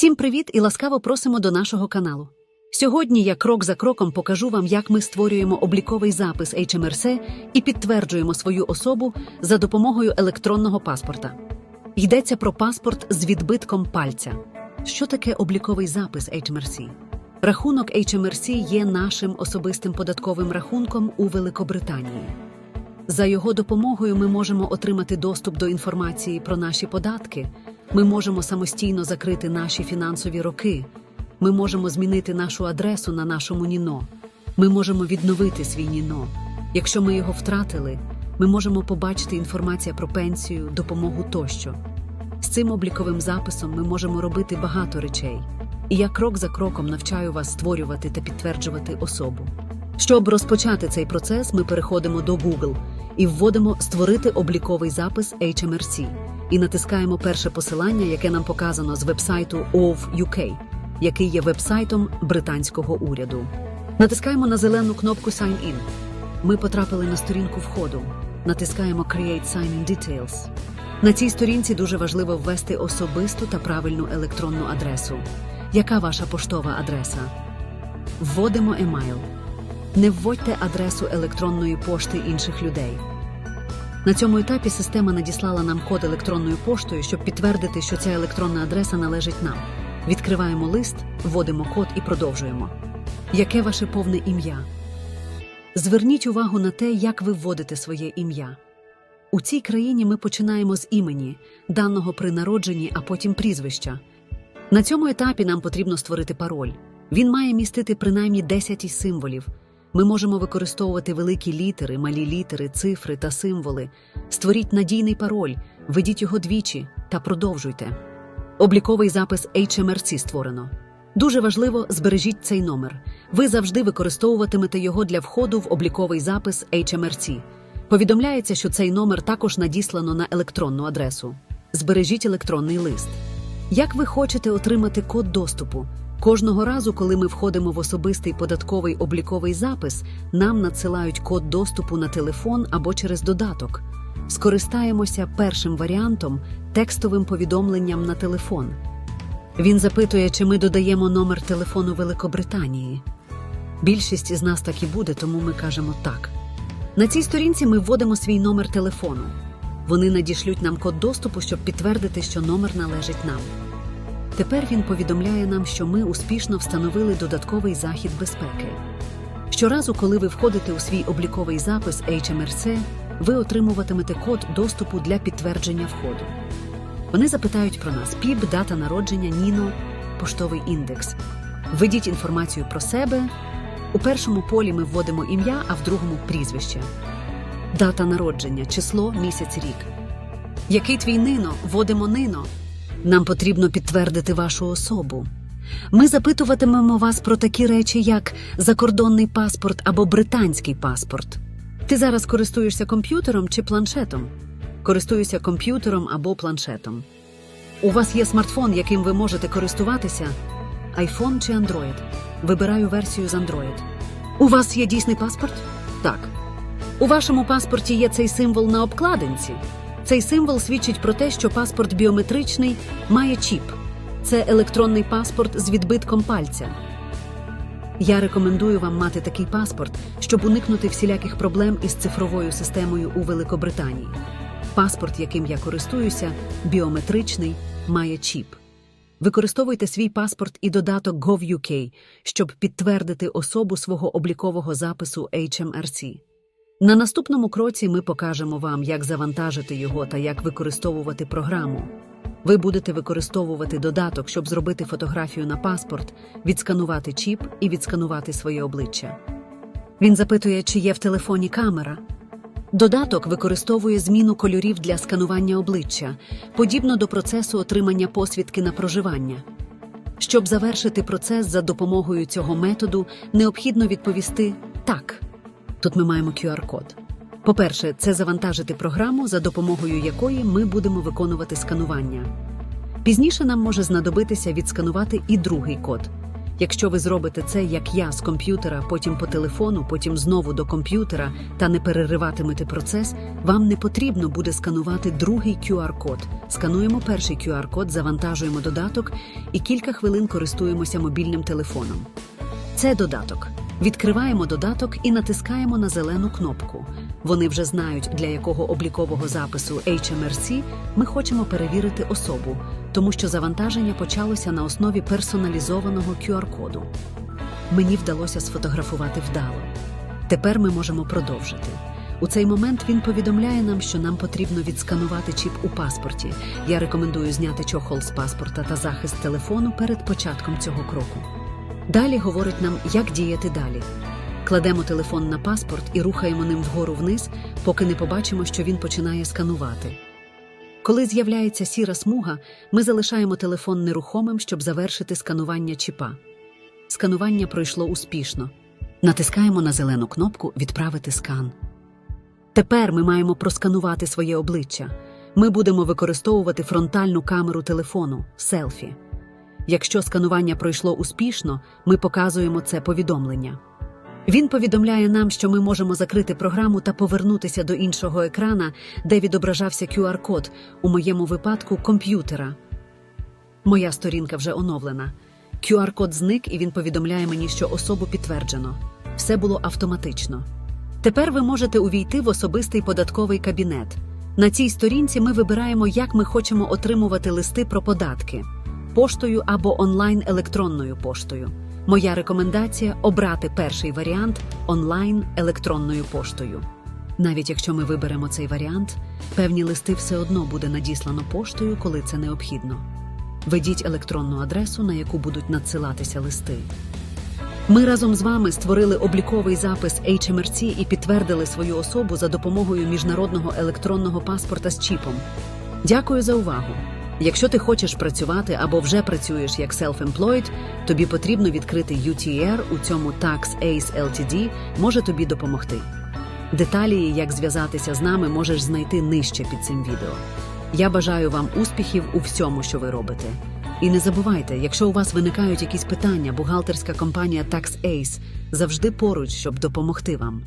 Всім привіт і ласкаво просимо до нашого каналу. Сьогодні я крок за кроком покажу вам, як ми створюємо обліковий запис HMRC і підтверджуємо свою особу за допомогою електронного паспорта. Йдеться про паспорт з відбитком пальця. Що таке обліковий запис HMRC? Рахунок HMRC є нашим особистим податковим рахунком у Великобританії. За його допомогою ми можемо отримати доступ до інформації про наші податки. Ми можемо самостійно закрити наші фінансові роки. Ми можемо змінити нашу адресу на нашому НІНО. Ми можемо відновити свій НІНО. Якщо ми його втратили, ми можемо побачити інформацію про пенсію, допомогу тощо. З цим обліковим записом ми можемо робити багато речей. І я крок за кроком навчаю вас створювати та підтверджувати особу. Щоб розпочати цей процес, ми переходимо до Google і вводимо Створити обліковий запис HMRC і натискаємо перше посилання, яке нам показано з вебсайту OV який є вебсайтом британського уряду. Натискаємо на зелену кнопку Sign In. Ми потрапили на сторінку входу. Натискаємо Create Sign-in Details. На цій сторінці дуже важливо ввести особисту та правильну електронну адресу. Яка ваша поштова адреса? Вводимо емайл. Не вводьте адресу електронної пошти інших людей. На цьому етапі система надіслала нам код електронною поштою, щоб підтвердити, що ця електронна адреса належить нам. Відкриваємо лист, вводимо код і продовжуємо. Яке ваше повне ім'я? Зверніть увагу на те, як ви вводите своє ім'я. У цій країні ми починаємо з імені, даного при народженні, а потім прізвища. На цьому етапі нам потрібно створити пароль. Він має містити принаймні 10 із символів. Ми можемо використовувати великі літери, малі літери, цифри та символи. Створіть надійний пароль, введіть його двічі та продовжуйте. Обліковий запис HMRC створено. Дуже важливо, збережіть цей номер. Ви завжди використовуватимете його для входу в обліковий запис HMRC. Повідомляється, що цей номер також надіслано на електронну адресу. Збережіть електронний лист. Як ви хочете отримати код доступу? Кожного разу, коли ми входимо в особистий податковий обліковий запис, нам надсилають код доступу на телефон або через додаток. Скористаємося першим варіантом текстовим повідомленням на телефон. Він запитує, чи ми додаємо номер телефону Великобританії. Більшість із нас так і буде, тому ми кажемо так. На цій сторінці ми вводимо свій номер телефону. Вони надішлють нам код доступу, щоб підтвердити, що номер належить нам. Тепер він повідомляє нам, що ми успішно встановили додатковий захід безпеки. Щоразу, коли ви входите у свій обліковий запис HMRC, ви отримуватимете код доступу для підтвердження входу. Вони запитають про нас ПІБ, дата народження, НІНО, поштовий індекс. Введіть інформацію про себе. У першому полі ми вводимо ім'я, а в другому прізвище. Дата народження, число, місяць, рік. Який твій нино? Вводимо нино. Нам потрібно підтвердити вашу особу. Ми запитуватимемо вас про такі речі, як закордонний паспорт або британський паспорт. Ти зараз користуєшся комп'ютером чи планшетом? Користуюся комп'ютером або планшетом. У вас є смартфон, яким ви можете користуватися? iPhone чи Android? Вибираю версію з Android. У вас є дійсний паспорт? Так. У вашому паспорті є цей символ на обкладинці. Цей символ свідчить про те, що паспорт біометричний має чіп. Це електронний паспорт з відбитком пальця. Я рекомендую вам мати такий паспорт, щоб уникнути всіляких проблем із цифровою системою у Великобританії. Паспорт, яким я користуюся, біометричний, має чіп. Використовуйте свій паспорт і додаток GovUK, щоб підтвердити особу свого облікового запису HMRC. На наступному кроці ми покажемо вам, як завантажити його та як використовувати програму. Ви будете використовувати додаток, щоб зробити фотографію на паспорт, відсканувати чіп і відсканувати своє обличчя. Він запитує, чи є в телефоні камера. Додаток використовує зміну кольорів для сканування обличчя, подібно до процесу отримання посвідки на проживання. Щоб завершити процес за допомогою цього методу, необхідно відповісти так. Тут ми маємо QR-код. По-перше, це завантажити програму, за допомогою якої ми будемо виконувати сканування. Пізніше нам може знадобитися відсканувати і другий код. Якщо ви зробите це, як я, з комп'ютера, потім по телефону, потім знову до комп'ютера та не перериватимете процес, вам не потрібно буде сканувати другий QR-код. Скануємо перший QR-код, завантажуємо додаток і кілька хвилин користуємося мобільним телефоном. Це додаток. Відкриваємо додаток і натискаємо на зелену кнопку. Вони вже знають, для якого облікового запису HMRC ми хочемо перевірити особу, тому що завантаження почалося на основі персоналізованого QR-коду. Мені вдалося сфотографувати вдало. Тепер ми можемо продовжити. У цей момент він повідомляє нам, що нам потрібно відсканувати чіп у паспорті. Я рекомендую зняти чохол з паспорта та захист телефону перед початком цього кроку. Далі говорить нам, як діяти далі. Кладемо телефон на паспорт і рухаємо ним вгору вниз, поки не побачимо, що він починає сканувати. Коли з'являється сіра смуга, ми залишаємо телефон нерухомим, щоб завершити сканування чіпа. Сканування пройшло успішно. Натискаємо на зелену кнопку Відправити скан. Тепер ми маємо просканувати своє обличчя. Ми будемо використовувати фронтальну камеру телефону селфі. Якщо сканування пройшло успішно, ми показуємо це повідомлення. Він повідомляє нам, що ми можемо закрити програму та повернутися до іншого екрана, де відображався QR-код, у моєму випадку комп'ютера. Моя сторінка вже оновлена. QR-код зник, і він повідомляє мені, що особу підтверджено. Все було автоматично. Тепер ви можете увійти в особистий податковий кабінет. На цій сторінці ми вибираємо, як ми хочемо отримувати листи про податки поштою або онлайн електронною поштою. Моя рекомендація обрати перший варіант онлайн електронною поштою. Навіть якщо ми виберемо цей варіант, певні листи все одно буде надіслано поштою, коли це необхідно. Введіть електронну адресу, на яку будуть надсилатися листи. Ми разом з вами створили обліковий запис HMRC і підтвердили свою особу за допомогою міжнародного електронного паспорта з чіпом. Дякую за увагу. Якщо ти хочеш працювати або вже працюєш як self-employed, тобі потрібно відкрити UTR у цьому Tax Ace Ltd може тобі допомогти. Деталі, як зв'язатися з нами, можеш знайти нижче під цим відео. Я бажаю вам успіхів у всьому, що ви робите. І не забувайте, якщо у вас виникають якісь питання, бухгалтерська компанія Tax завжди поруч, щоб допомогти вам.